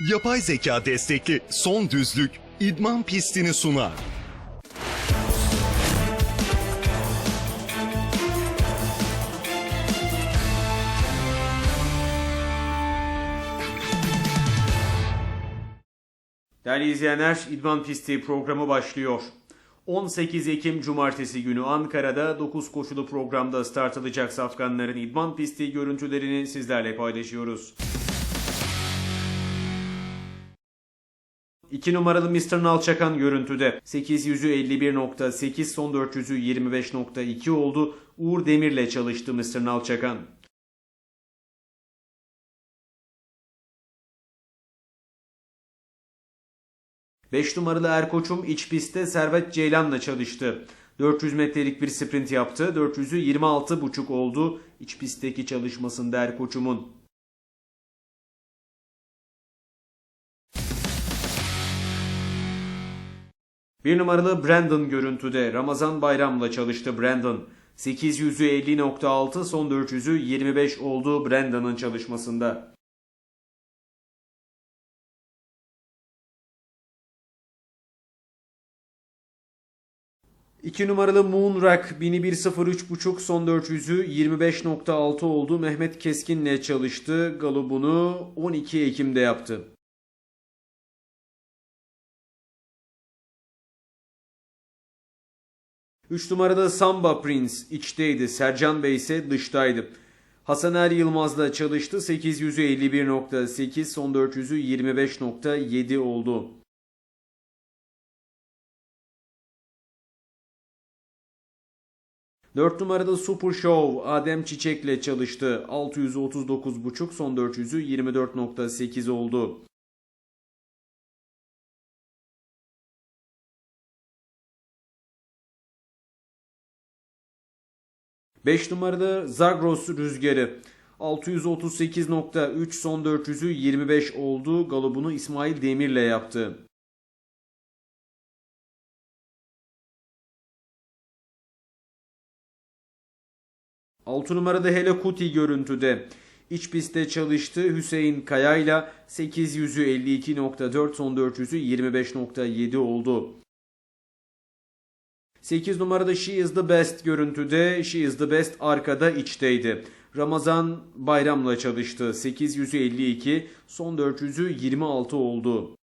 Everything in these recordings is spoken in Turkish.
Yapay zeka destekli son düzlük idman pistini sunar. Değerli izleyenler, İdman Pisti programı başlıyor. 18 Ekim Cumartesi günü Ankara'da 9 koşulu programda start alacak safkanların İdman Pisti görüntülerini sizlerle paylaşıyoruz. 2 numaralı Mr. Nalçakan görüntüde 800'ü 51.8 son 400'ü 25.2 oldu. Uğur Demir'le çalıştı Mr. Nalçakan. 5 numaralı Erkoç'um iç pistte Servet Ceylan'la çalıştı. 400 metrelik bir sprint yaptı. 400'ü 26.5 oldu. İç pistteki çalışmasında Erkoç'umun. Bir numaralı Brandon görüntüde Ramazan Bayram'la çalıştı Brandon. 800'ü 50.6 son 400'ü 25 oldu Brandon'ın çalışmasında. İki numaralı Moonrock 1103.5 son 400'ü 25.6 oldu. Mehmet Keskin'le çalıştı. Galubunu 12 Ekim'de yaptı. Üç numarada Samba Prince içteydi. Sercan Bey ise dıştaydı. Hasan Er Yılmaz'la çalıştı. 800'ü 51.8 son 400'ü 25.7 oldu. 4 numarada Super Show Adem Çiçek'le çalıştı. 639.5 son 400'ü 24.8 oldu. Beş numarada Zagros Rüzgarı 638.3 son 400'ü 25 oldu. Galobunu İsmail Demir'le yaptı. 6 numarada Hele Kuti görüntüde. İç pistte çalıştı Hüseyin Kaya'yla 800'ü 52.4 son 400'ü 25.7 oldu. 8 numarada She is the best görüntüde. She is the best arkada içteydi. Ramazan Bayram'la çalıştı. 800'ü 52 son 400'ü 26 oldu.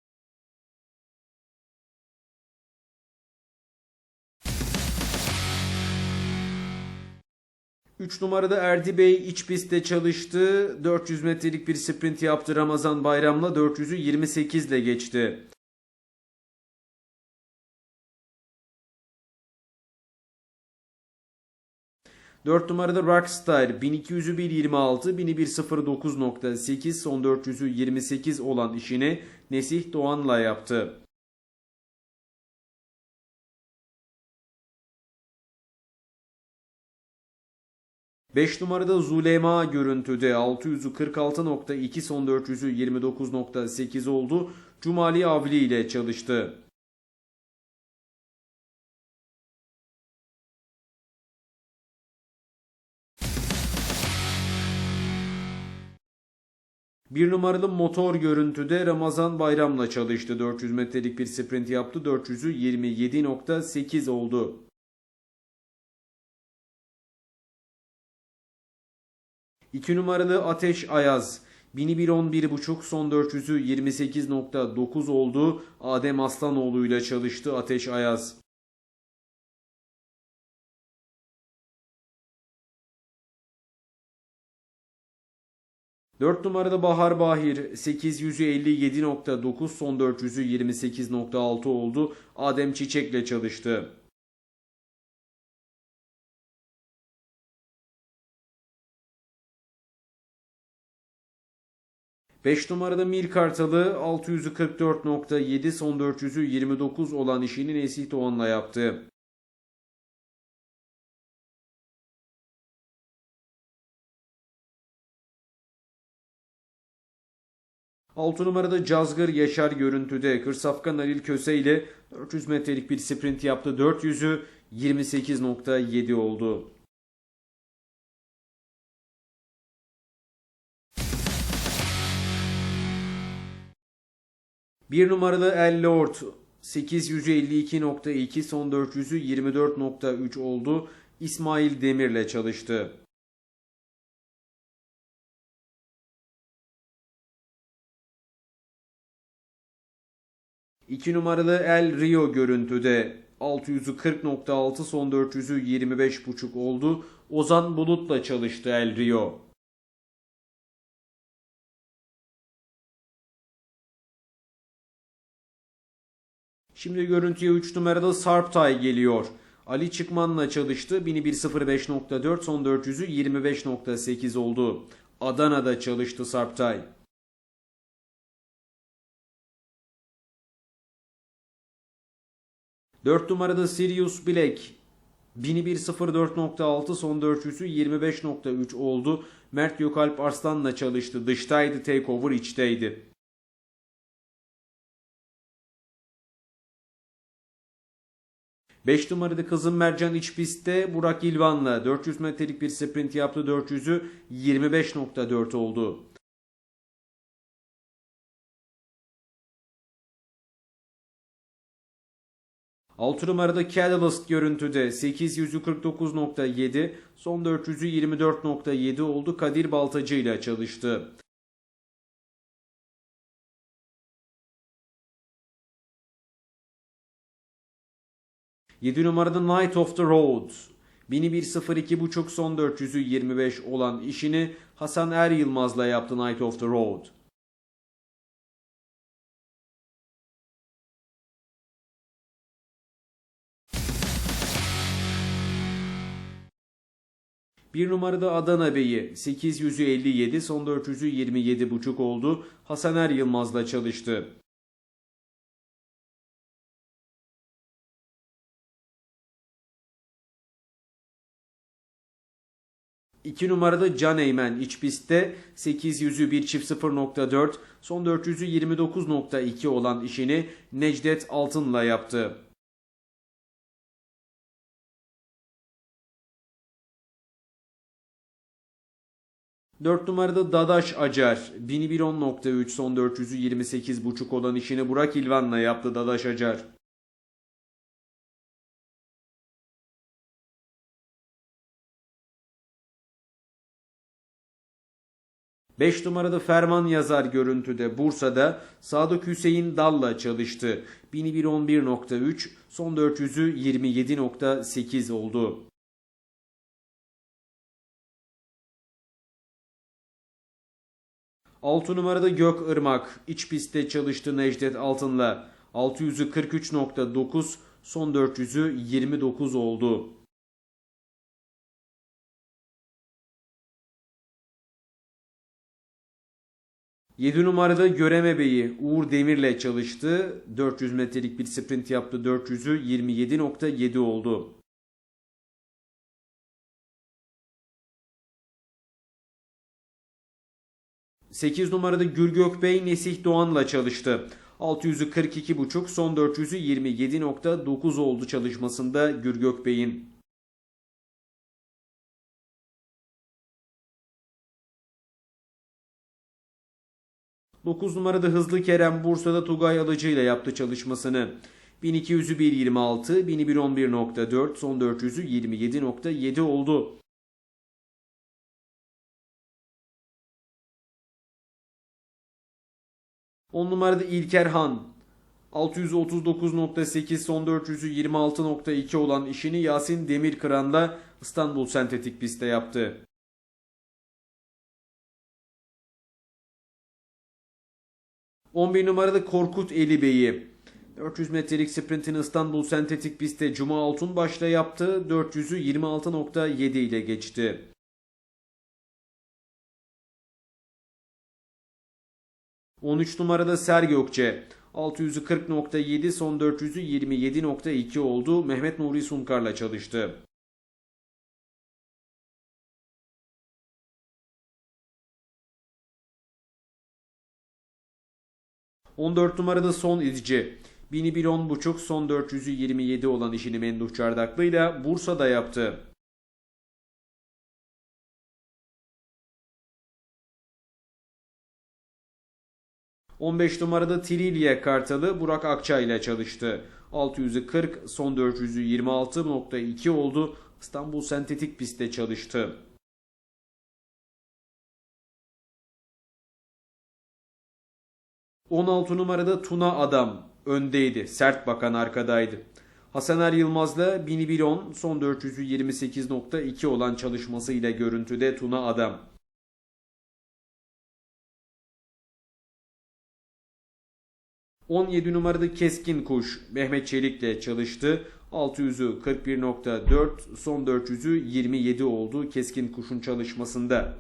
3 numarada Erdi Bey iç pistte çalıştı. 400 metrelik bir sprint yaptı Ramazan Bayram'la 400'ü 28 ile geçti. Dört numarada Rockstar 1200'ü 1.26, 1109.8 son 400'ü 28 olan işini Nesih Doğan'la yaptı. 5 numarada Zuleyma görüntüde 600'ü 46.2 son 400'ü 29.8 oldu. Cumali Avli ile çalıştı. Bir numaralı motor görüntüde Ramazan Bayram'la çalıştı. 400 metrelik bir sprint yaptı. 400'ü 27.8 oldu. 2 numaralı Ateş Ayaz 1001 son 400'ü 28.9 oldu. Adem Aslanoğlu ile çalıştı Ateş Ayaz. Dört numarada Bahar Bahir 857.9 son 400'ü 28.6 oldu. Adem Çiçek'le çalıştı. 5 numarada Mir Kartalı 644.7 son 400'ü 29 olan işini Nesih Doğan'la yaptı. Altı numarada Cazgır Yaşar görüntüde Kırsafkan Halil Köse ile 400 metrelik bir sprint yaptı. 400'ü 28.7 oldu. 1 numaralı El Lord 852.2 son 400'ü 24.3 oldu. İsmail Demir'le çalıştı. 2 numaralı El Rio görüntüde 640.6 son 400'ü 25.5 oldu. Ozan Bulut'la çalıştı El Rio. Şimdi görüntüye 3 numaralı Sarptay geliyor. Ali Çıkman'la çalıştı. 1105.4 son 400'ü 25.8 oldu. Adana'da çalıştı Sarptay. 4 numarada Sirius Black 1104.6 son 400'ü 25.3 oldu. Mert Gökalp Arslan'la çalıştı. Dıştaydı takeover içteydi. Beş numarada Kızım Mercan iç pistte Burak İlvan'la 400 metrelik bir sprint yaptı. 400'ü 25.4 oldu. 6 numarada Catalyst görüntüde 849.7 son 400'ü 24.7 oldu. Kadir Baltacı ile çalıştı. Yedi numarada Night of the Road. 1102.5 son 400'ü 25 olan işini Hasan Er Yılmaz'la yaptı Night of the Road. 1 numarada Adana Bey'i 857 son 400'ü 27,5 oldu. Hasan Er Yılmaz'la çalıştı. İki numarada Can Eymen iç pistte 800'ü 1 çift 0.4 son 400'ü 29.2 olan işini Necdet Altın'la yaptı. 4 numarada Dadaş Acar. 1001.3 son 400'ü 28.5 olan işini Burak İlvan'la yaptı Dadaş Acar. Beş numarada Ferman Yazar görüntüde Bursa'da Sadık Hüseyin Dal'la çalıştı. 1001.11.3 son 400'ü 27.8 oldu. 6 numarada Gök Irmak. iç pistte çalıştı Necdet Altın'la. 600'ü 43.9, son 400'ü 29 oldu. Yedi numarada Göreme Bey'i Uğur Demir'le çalıştı. 400 metrelik bir sprint yaptı. 400'ü 27.7 oldu. 8 numarada Gürgök Bey Nesih Doğan'la çalıştı. 600'ü 42.5 son 400'ü 27.9 oldu çalışmasında Gürgök Bey'in. Dokuz numarada Hızlı Kerem Bursa'da Tugay Alıcı ile yaptı çalışmasını. 1200'ü 1.26, 1111.4, son 400'ü 27.7 oldu. 10 numarada İlker Han. 639.8 son 400'ü 26.2 olan işini Yasin Demirkıran'la İstanbul Sentetik pistte yaptı. ...11 numarada Korkut Eli 400 metrelik sprintini İstanbul Sentetik pistte Cuma Altun başta yaptı. 400'ü 26.7 ile geçti. 13 numarada Ser Gökçe. 600'ü 40.7 son 400'ü 27.2 oldu. Mehmet Nuri Sunkar'la çalıştı. ...14 numarada son izici. 1001 son 400'ü 27 olan işini Menduh Çardaklı ile Bursa'da yaptı. 15 numarada Trilye Kartalı Burak Akça ile çalıştı. 600'ü 40, son 400'ü 26.2 oldu. İstanbul Sentetik pistte çalıştı. ...16 numarada Tuna Adam öndeydi. Sert bakan arkadaydı. Hasaner Yılmaz'la Bini Bilon son 400'ü 28.2 olan çalışması ile görüntüde Tuna Adam. ...17 numarada Keskin Kuş Mehmet Çelik'le çalıştı. 600'ü 41.4, son 400'ü 27 oldu Keskin Kuş'un çalışmasında.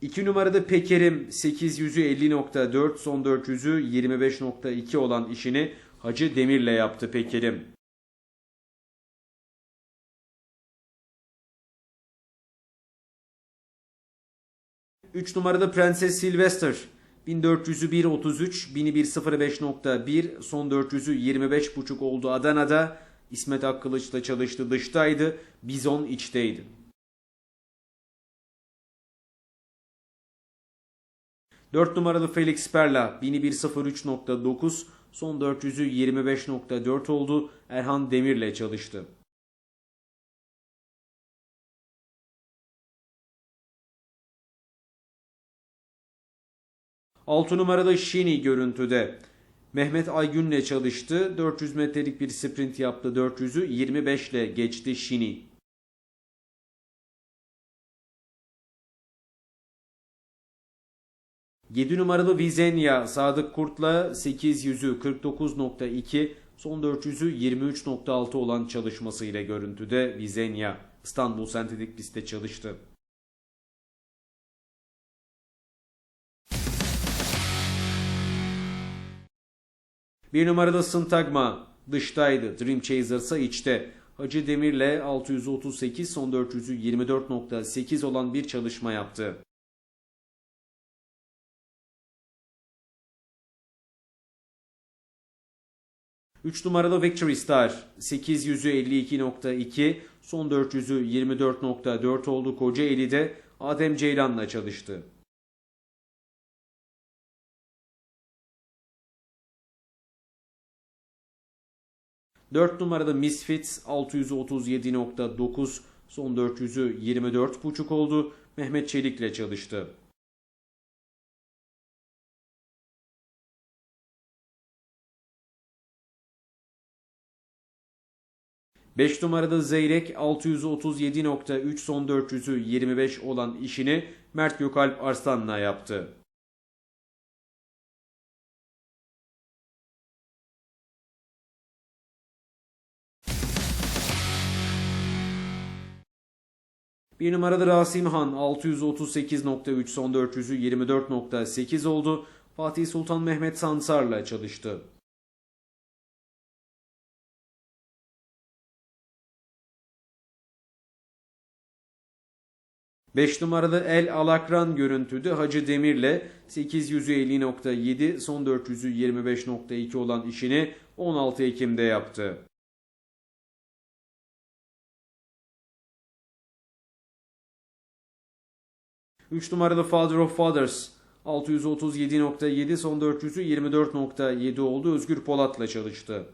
İki numarada Peker'im 800'ü 50.4, son 400'ü 25.2 olan işini Hacı Demir'le yaptı Peker'im. 3 numarada Prenses Sylvester 1400'ü 1.33, 1000'i 1.05.1, son 400'ü 25.5 oldu Adana'da. İsmet Akkılıç da çalıştı dıştaydı, Bizon içteydi. Dört numaralı Felix Perla 1000'i 1.03.9, son 400'ü 25.4 oldu. Erhan Demir'le çalıştı. 6 numarada Şini görüntüde. Mehmet Aygün'le çalıştı. 400 metrelik bir sprint yaptı. 400'ü 25 ile geçti Şini. Yedi numaralı Vizenya Sadık Kurt'la 800'ü 49.2 son 400'ü 23.6 olan çalışmasıyla görüntüde Vizenya İstanbul Sentetik pistte çalıştı. Bir numarada Syntagma dıştaydı. Dream Chasers'a içte. Hacı Demir'le 638 son 400'ü 24.8 olan bir çalışma yaptı. Üç numaralı Victory Star 800'ü 52.2 son 400'ü 24.4 oldu Kocaeli'de Adem Ceylan'la çalıştı. 4 numarada Misfits 637.9 son 400'ü 24.5 oldu. Mehmet Çelik ile çalıştı. Beş numarada Zeyrek 637.3 son 400'ü 25 olan işini Mert Gökalp Arslan'la yaptı. 1 numarada Rasim Han 638.3 son 400'ü 24.8 oldu. Fatih Sultan Mehmet Sansar'la çalıştı. Beş numarada El Alakran görüntüdü. Hacı Demir'le 850.7 son 400'ü 25.2 olan işini 16 Ekim'de yaptı. 3 numaralı Father of Fathers 637.7 son 400'ü 24.7 oldu. Özgür Polat'la çalıştı.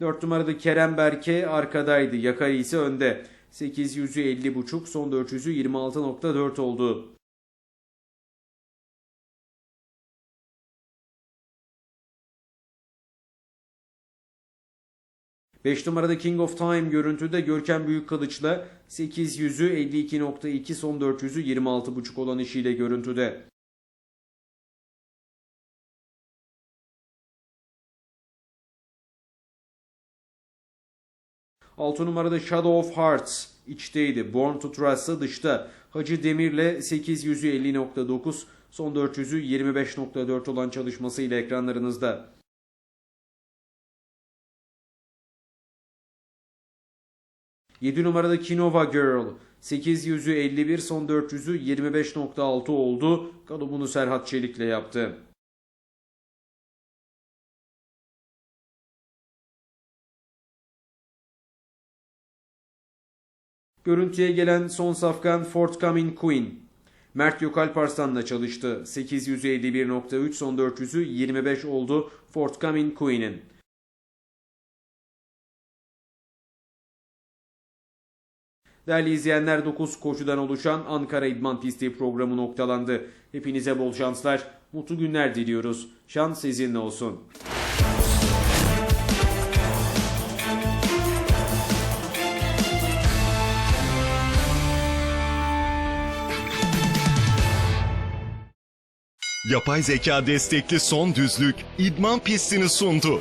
Dört numarada Kerem Berke arkadaydı. Yakari ise önde. 800'ü 50.5 son 400'ü 26.4 oldu. 5 numarada King of Time görüntüde Görkem Büyükkılıç'la 800'ü 52.2 son 400'ü 26.5 olan işiyle görüntüde. Altı numarada Shadow of Hearts içteydi. Born to Trust'ı dışta. Hacı Demir'le 800'ü 50.9 son 400'ü 25.4 olan çalışması ile ekranlarınızda. 7 numarada Kinova Girl 800'ü 51, son 400'ü 25.6 oldu. Galopunu Serhat Çelik'le yaptı. Görüntüye gelen son safkan Forthcoming Queen. Mert Gökalparslan'la çalıştı. 851.3 son 400'ü 25 oldu Forthcoming Queen'in. Değerli izleyenler 9 koşudan oluşan Ankara İdman Pisti programı noktalandı. Hepinize bol şanslar, mutlu günler diliyoruz. Şans sizinle olsun. Yapay zeka destekli son düzlük idman pistini sundu.